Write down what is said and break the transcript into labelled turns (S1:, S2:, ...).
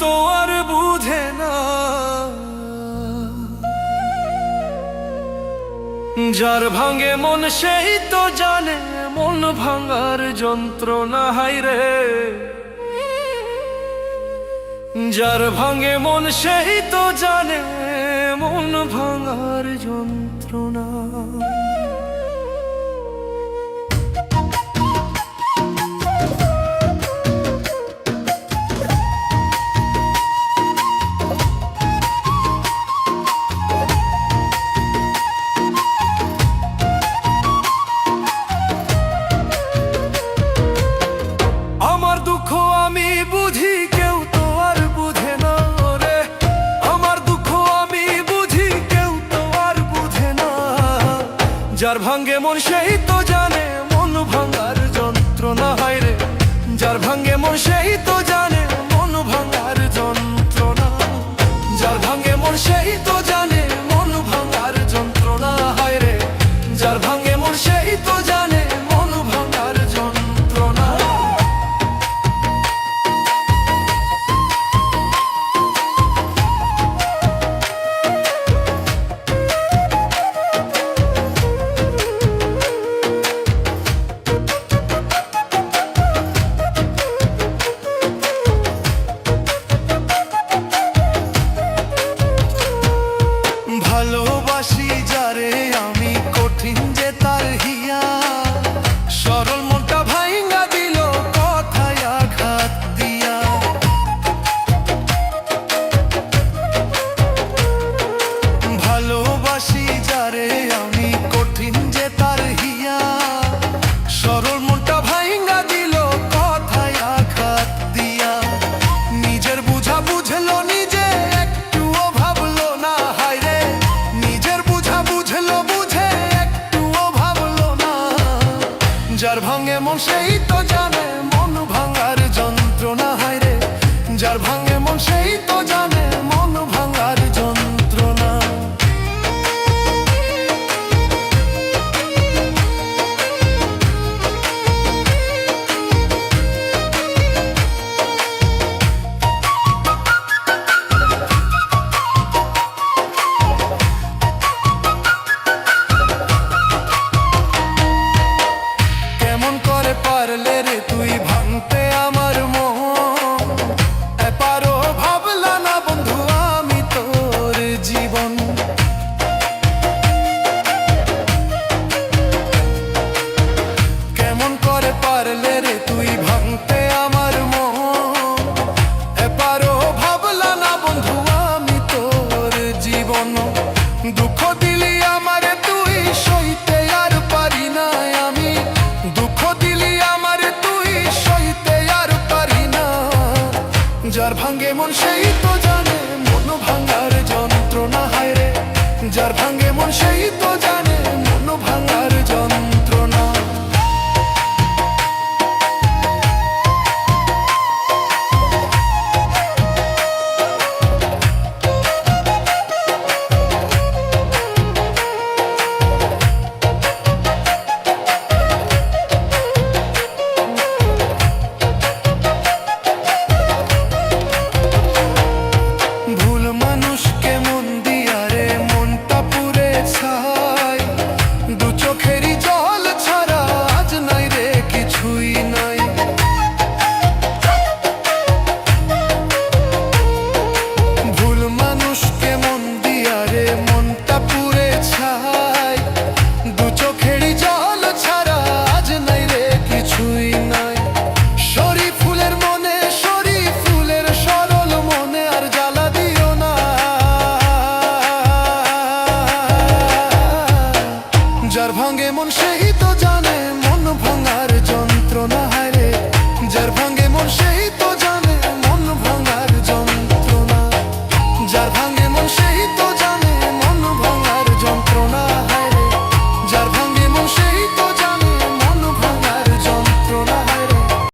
S1: তো আর বুঝে না। যার ভাঙে মন সেই তো জানে, মন ভাঙার যন্ত্রণা হাই রে। যার ভাঙে মন সেই তো জানে, মন ভাঙার যন্ত্রণা। যার ভাঙ্গে মন সেই তো জানে, মন ভাঙার যন্ত্রণা হয় রে। যার ভাঙ্গে মন সেই তো জানে, মন ভাঙার যন্ত্রণা। যার ভাঙ্গে মন সেই তো জানে, মন ভাঙার যন্ত্রণা হয় রে। যার ভাঙ্গে মন সেই তো জানে আমি যার ভাঙে মন সেই তো জানে, মন ভাঙার যন্ত্রণা হায় রে। যার ভাঙে মন সেই তো জানে। পারলে রে তুই ভাঙতে আমার এপারো ভাবলা না বন্ধু, আমি তোর জীবন। দুঃখ দিলি আমারে, তুই সইতে আর পারি না আমি। দুঃখ দিলি আমারে, তুই সইতে আর পারি না। যার ভাঙ্গে মন সেই তো জানে, মন ভাঙার যন্ত্রণা, হায় রে। যার মন সেই তো জানে, মন ভাঙার মন সেই তো জানে মন ভাঙার যন্ত্রণা।